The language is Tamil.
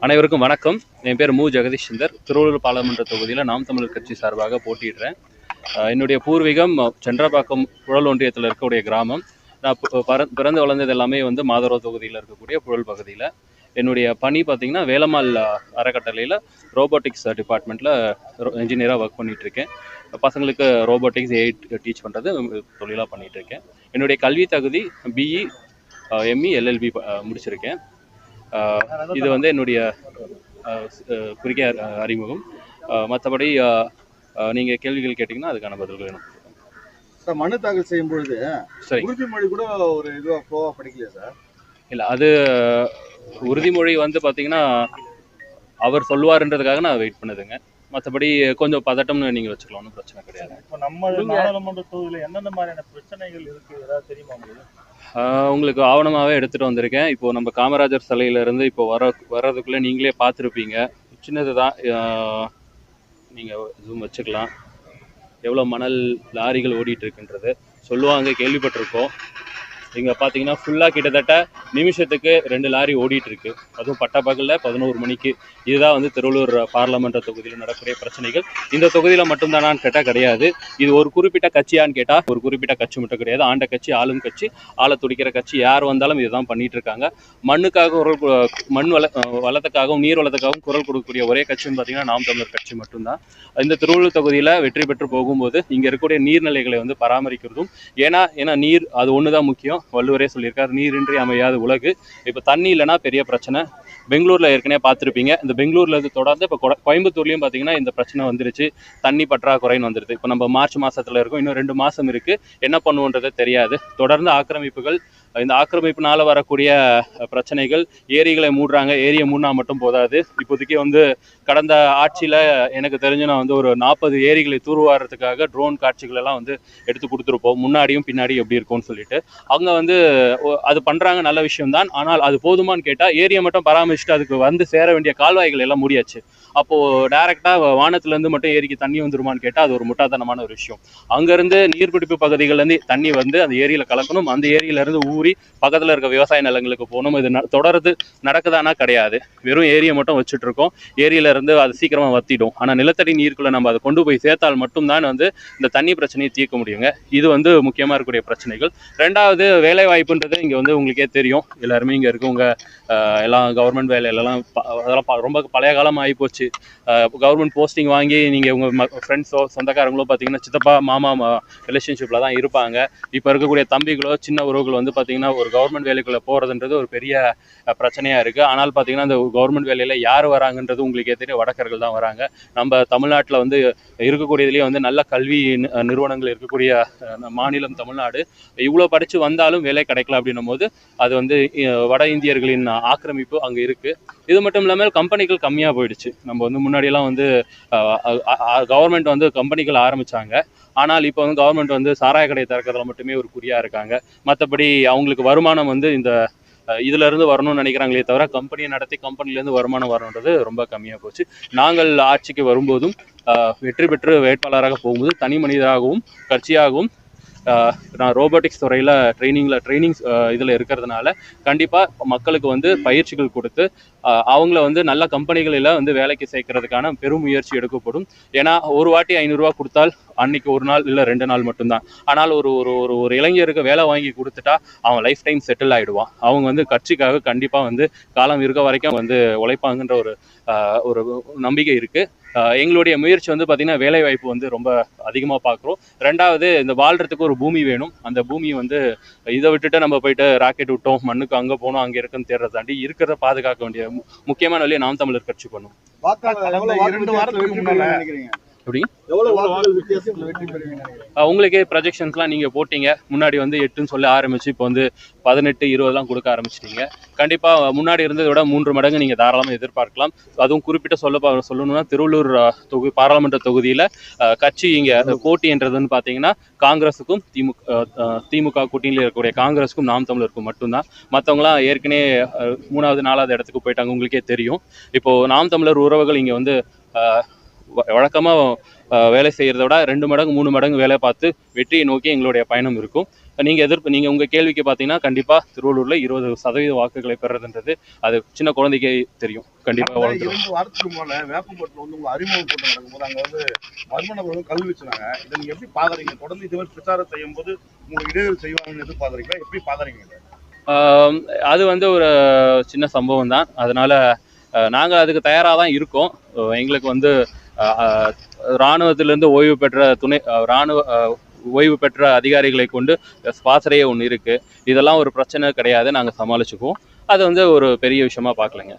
அனைவருக்கும் வணக்கம். என் பேர் மு. ஜெகதீஷ் சந்தர். திருவள்ளூர் பாராளுமன்ற தொகுதியில் நாம் தமிழர் கட்சி சார்பாக போட்டியிடுறேன். என்னுடைய பூர்வீகம் சென்றபாக்கம் புழல் ஒன்றியத்தில் இருக்கக்கூடிய கிராமம். நான் பு- பிறந்து வளர்ந்தது எல்லாமே வந்து மாதரோ தொகுதியில் இருக்கக்கூடிய புழல் பகுதியில். என்னுடைய பணி பார்த்தீங்கன்னா வேலம்மாள் அறக்கட்டளையில் ரோபோட்டிக்ஸ் டிபார்ட்மெண்ட்டில் இன்ஜினியராக ஒர்க் பண்ணிகிட்ருக்கேன் இருக்கேன் பசங்களுக்கு ரோபோட்டிக்ஸ் எயிட் டீச் பண்ணுறது தொழிலாக பண்ணிகிட்ருக்கேன் இருக்கேன் என்னுடைய கல்வி தகுதி பிஇ எம்இ எல்எல்பி முடிச்சிருக்கேன். இது வந்து என்னுடைய குறுகிய அறிமுகம். மற்றபடி நீங்கள் கேள்விகள் கேட்டிங்கன்னா அதுக்கான பதில்கள் வேணும். சார் மனு தாக்கல் செய்யும் பொழுது உறுதிமொழி கூட ஒரு இதுவா ஃப்ளோவா படிக்கலையா சார்? இல்லை அது உறுதிமொழி வந்து பார்த்தீங்கன்னா அவர் சொல்லுவாருன்றதுக்காக நான் வெயிட் பண்ணுதுங்க. மற்றபடி கொஞ்சம் பதட்டம்னு நீங்கள் வச்சுக்கலாம் ஒன்றும் பிரச்சனை கிடையாது. இப்போ நம்ம நாடாளுமன்ற தொகுதியில் எந்தெந்த மாதிரியான பிரச்சனைகள் இருக்கு? ஏதாவது தெரியுமா உங்களுக்கு? உங்களுக்கு ஆவணமாகவே எடுத்துகிட்டு வந்திருக்கேன். இப்போ நம்ம காமராஜர் சிலையிலேருந்து இப்போ வர வர்றதுக்குள்ளே நீங்களே பார்த்துருப்பீங்க. சின்னது தான் நீங்கள் ஜூம் வச்சுக்கலாம். எவ்வளோ மணல் லாரிகள் ஓடிட்டு இருக்குன்றது. சொல்லுவாங்க கேள்விப்பட்டிருக்கோம். இங்கே பார்த்தீங்கன்னா ஃபுல்லாக கிட்டத்தட்ட நிமிஷத்துக்கு ரெண்டு லாரி ஓடிட்டு இருக்கு அதுவும் பட்டப்பகலில் பதினோரு மணிக்கு. இதுதான் வந்து திருவள்ளூர் பாராளுமன்ற தொகுதியில் நடக்கூடிய பிரச்சனைகள். இந்த தொகுதியில் மட்டும்தானான்னு கேட்டால் கிடையாது. இது ஒரு குறிப்பிட்ட கட்சியான்னு கேட்டால் ஒரு குறிப்பிட்ட கட்சி மட்டும் கிடையாது. ஆண்ட கட்சி ஆளும் கட்சி ஆள துடிக்கிற கட்சி யார் வந்தாலும் இதுதான் பண்ணிட்டு இருக்காங்க மண்ணுக்காக குரல் மண் வள வளத்துக்காகவும் நீர் வளத்துக்காகவும் குரல் கொடுக்கக்கூடிய ஒரே கட்சின்னு பார்த்தீங்கன்னா நாம் தமிழர் கட்சி மட்டும்தான். இந்த திருவள்ளூர் தொகுதியில் வெற்றி பெற்று போகும்போது இங்கே இருக்கக்கூடிய நீர்நிலைகளை வந்து பராமரிக்கிறதும் ஏன்னா ஏன்னா நீர் அது ஒன்று தான் முக்கியம். வள்ளுவரே சொல்லியிருக்காரு நீரின்றி அமையாத உலகு. இப்போ தண்ணி இல்லைன்னா பெரிய பிரச்சனை. பெங்களூரில் ஏற்கனவே பார்த்துருப்பீங்க. இந்த பெங்களூர்ல இருந்து தொடர்ந்து இப்போ கோயம்புத்தூர்லேயும் பார்த்தீங்கன்னா இந்த பிரச்சனை வந்துருச்சு. தண்ணி பற்றாக்குறைன்னு வந்துருது. இப்போ நம்ம மார்ச் மாசத்துல இருக்கோம். இன்னும் ரெண்டு மாதம் இருக்கு. என்ன பண்ணுவோன்றது தெரியாது. தொடர்ந்து ஆக்கிரமிப்புகள் இந்த ஆக்கிரமிப்புனால வரக்கூடிய பிரச்சனைகள் ஏரிகளை மூடுறாங்க ஏரியை மூடினா மட்டும் போதாது. இப்போதைக்கு வந்து கடந்த ஆட்சியில் எனக்கு தெரிஞ்சு நான் வந்து ஒரு நாற்பது ஏரிகளை தூர்வாரத்துக்காக ட்ரோன் காட்சிகள் எல்லாம் வந்து எடுத்து கொடுத்துருப்போம். முன்னாடியும் பின்னாடி எப்படி இருக்கும்னு சொல்லிட்டு. அவங்க வந்து அது பண்ணுறாங்க நல்ல விஷயம்தான். ஆனால் அது போதுமான்னு கேட்டால் ஏரியை மட்டும் பராமரிச்சுட்டு அதுக்கு வந்து சேர வேண்டிய கால்வாய்கள் எல்லாம் முடியாச்சு. அப்போது டேரெக்டாக வானத்துலேருந்து மட்டும் ஏரிக்கு தண்ணி வந்துருமான்னு கேட்டால் அது ஒரு முட்டாள்தனமான ஒரு விஷயம். அங்கேருந்து நீர்பிடிப்பு பகுதிகள்லேருந்து தண்ணி வந்து அந்த ஏரியில் கலக்கணும். அந்த ஏரியிலேருந்து ஊறி பக்கத்தில் இருக்க விவசாய நிலங்களுக்கு போகணும். இது ந- தொடர்ந்து நடக்குதானா கிடையாது. வெறும் ஏரியை மட்டும் வச்சுட்டு இருக்கோம் ஏரியிலேருந்து அது சீக்கிரமாக வத்திடும். ஆனால் நிலத்தடி நீருக்குள்ளே நம்ம அதை கொண்டு போய் சேர்த்தால் மட்டும்தான் வந்து இந்த தண்ணி பிரச்சனையை தீர்க்க முடியுங்க. இது வந்து முக்கியமாக இருக்கக்கூடிய பிரச்சனைகள். ரெண்டாவது வேலை வாய்ப்புன்றது இங்கே வந்து உங்களுக்கே தெரியும். எல்லாருமே இங்கே இருக்கவங்க எல்லாம் கவர்மெண்ட் வேலையிலலாம் அதெல்லாம் ரொம்ப பழைய காலம் போச்சு கவர்மெண்ட் போஸ்டிங் வாங்கி நீங்கள் உங்கள் ஃப்ரெண்ட்ஸோ சொந்தக்காரங்களோ பார்த்தீங்கன்னா சித்தப்பா மாமா ரிலேஷன்ஷிப்பில் தான் இருப்பாங்க. இப்போ இருக்கக்கூடிய தம்பிகளோ சின்ன உறவுகள் வந்து பார்த்தீங்கன்னா ஒரு கவர்மெண்ட் வேலைக்குள்ளே போகிறதுன்றது ஒரு பெரிய பிரச்சனையாக பிரச்சனையா இருக்குது ஆனால் பார்த்தீங்கன்னா அந்த கவர்மெண்ட் வேலையில் யார் வராங்கன்றது உங்களுக்கே தெரியும். வடக்கர்கள் தான் வராங்க. நம்ம தமிழ்நாட்டில் வந்து இருக்கக்கூடியதுலேயே வந்து நல்ல கல்வி நிறுவனங்கள் இருக்கக்கூடிய மாநிலம் தமிழ்நாடு. இவ்வளோ படித்து வந்தாலும் வேலை கிடைக்கல அப்படின்னும் போது அது வந்து வட இந்தியர்களின் ஆக்கிரமிப்பு அங்கே இருக்குது இது மட்டும் இல்லாமல் கம்பெனிகள் கம்மியாக போயிடுச்சு. நம்ம வந்து முன்னாடியெல்லாம் வந்து கவர்மெண்ட் வந்து கம்பெனிகள் ஆரம்பிச்சாங்க. ஆனால் இப்போ வந்து கவர்மெண்ட் வந்து சாராய கடை திறக்கிறதுல மட்டுமே ஒரு குறியாக இருக்காங்க. மற்றபடி அவங்களுக்கு வருமானம் வந்து இந்த இதுல இருந்து வரணும்னு நினைக்கிறாங்களே தவிர கம்பெனியை நடத்தி கம்பெனிலேருந்து வருமானம் வரணுன்றது ரொம்ப கம்மியாக போச்சு. நாங்கள் ஆட்சிக்கு வரும்போதும் வெற்றி பெற்று வேட்பாளராக போகும்போது தனி மனிதராகவும் கட்சியாகவும் நான் ரோபோட்டிக்ஸ் துறையில் ட்ரைனிங்கில் ட்ரைனிங் இதில் இருக்கிறதுனால கண்டிப்பாக மக்களுக்கு வந்து பயிற்சிகள் கொடுத்து அவங்கள வந்து நல்ல கம்பெனிகளில் வந்து வேலைக்கு சேர்க்கறதுக்கான பெரும் முயற்சி எடுக்கப்படும். ஏன்னா ஒரு வாட்டி ஐநூறுரூவா கொடுத்தால் அன்னைக்கு ஒரு நாள் இல்லை ரெண்டு நாள் மட்டும்தான். ஆனால் ஒரு ஒரு ஒரு ஒரு இளைஞருக்கு வேலை வாங்கி கொடுத்துட்டா அவன் லைஃப் டைம் செட்டில் ஆகிடுவான் அவங்க வந்து கட்சிக்காக கண்டிப்பாக வந்து காலம் இருக்க வரைக்கும் வந்து உழைப்பாங்கன்ற ஒரு ஒரு நம்பிக்கை இருக்குது எங்களுடைய முயற்சி வந்து பார்த்திங்கன்னா வேலைவாய்ப்பு வந்து ரொம்ப அதிகமாக பார்க்குறோம் ரெண்டாவது இந்த வாழ்கிறதுக்கு ஒரு பூமி வேணும். அந்த பூமி வந்து இதை விட்டுட்டு நம்ம போயிட்டு ராக்கெட் விட்டோம் மண்ணுக்கு அங்கே போனோம் அங்கே இருக்குன்னு தேடுறத தாண்டி இருக்கிறத பாதுகாக்க வேண்டிய முக்கியமான வழியை நாம் தமிழர் கட்சி பண்ணும் இரண்டு வாரத்துக்கு முன்னால- எப்படி? உங்களுக்கே ப்ரொஜெக்ஷன்ஸ்லாம் நீங்கள் போட்டீங்க. முன்னாடி வந்து எட்டுன்னு சொல்லி ஆரம்பிச்சு இப்போ வந்து பதினெட்டு இருபதுலாம் கொடுக்க ஆரம்பிச்சிட்டீங்க. கண்டிப்பாக முன்னாடி இருந்ததை விட மூன்று மடங்கு நீங்கள் தாராளமாக எதிர்பார்க்கலாம். அதுவும் குறிப்பிட்ட சொல்ல சொல்லணும்னா திருவள்ளூர் தொகு பாராளுமன்ற தொகுதியில் கட்சி இங்கே போட்டின்றதுன்னு பார்த்தீங்கன்னா காங்கிரஸுக்கும் திமுக திமுக கூட்டணியில் இருக்கக்கூடிய காங்கிரஸுக்கும் நாம் தமிழருக்கும் மட்டும்தான். மற்றவங்களாம் ஏற்கனவே மூணாவது நாலாவது இடத்துக்கு போயிட்டாங்க உங்களுக்கே தெரியும். இப்போது நாம் தமிழர் உறவுகள் இங்கே வந்து வழக்கமாக வேலை செய்கிறத விட ரெண்டு மடங்கு மூணு மடங்கு வேலை பார்த்து வெற்றியை நோக்கி எங்களுடைய பயணம் இருக்கும். நீங்கள் எதிர்ப்பு நீங்கள் உங்கள் கேள்விக்கு பார்த்தீங்கன்னா கண்டிப்பாக திருவள்ளூரில் இருபது சதவீத வாக்குகளை பெறதுன்றது அது சின்ன குழந்தைக்கே தெரியும். கண்டிப்பாக இரண்டு வாரத்துக்கு முன்னால வேப்பம்பட்டில் வந்து உங்க அறிமுக கூட்டம் நடக்கும்போது அங்க வந்து மர்ம நபர்கள் கல் வச்சுனாங்க இதை நீங்க எப்படி பாக்குறீங்க? தொடர்ந்து இது மாதிரி பிரச்சாரம் செய்யும் போது உங்களுக்கு இடையூறு செய்வாங்கன்னு எதிர்பார்க்கறீங்களா? எப்படி? ஆம், அது வந்து ஒரு சின்ன சம்பவம் தான் அதனால நாங்கள் அதுக்கு தயாராக தான் இருக்கோம். எங்களுக்கு வந்து இராணுவத்திலிருந்து ஓய்வு பெற்ற துணை இராணுவ ஓய்வு பெற்ற அதிகாரிகளை கொண்டு ஸ்பாசரையே ஒன்று இருக்குது இதெல்லாம் ஒரு பிரச்சனை கிடையாது. நாங்கள் சமாளிச்சுக்குவோம். அது வந்து ஒரு பெரிய விஷயமா பார்க்கலங்க.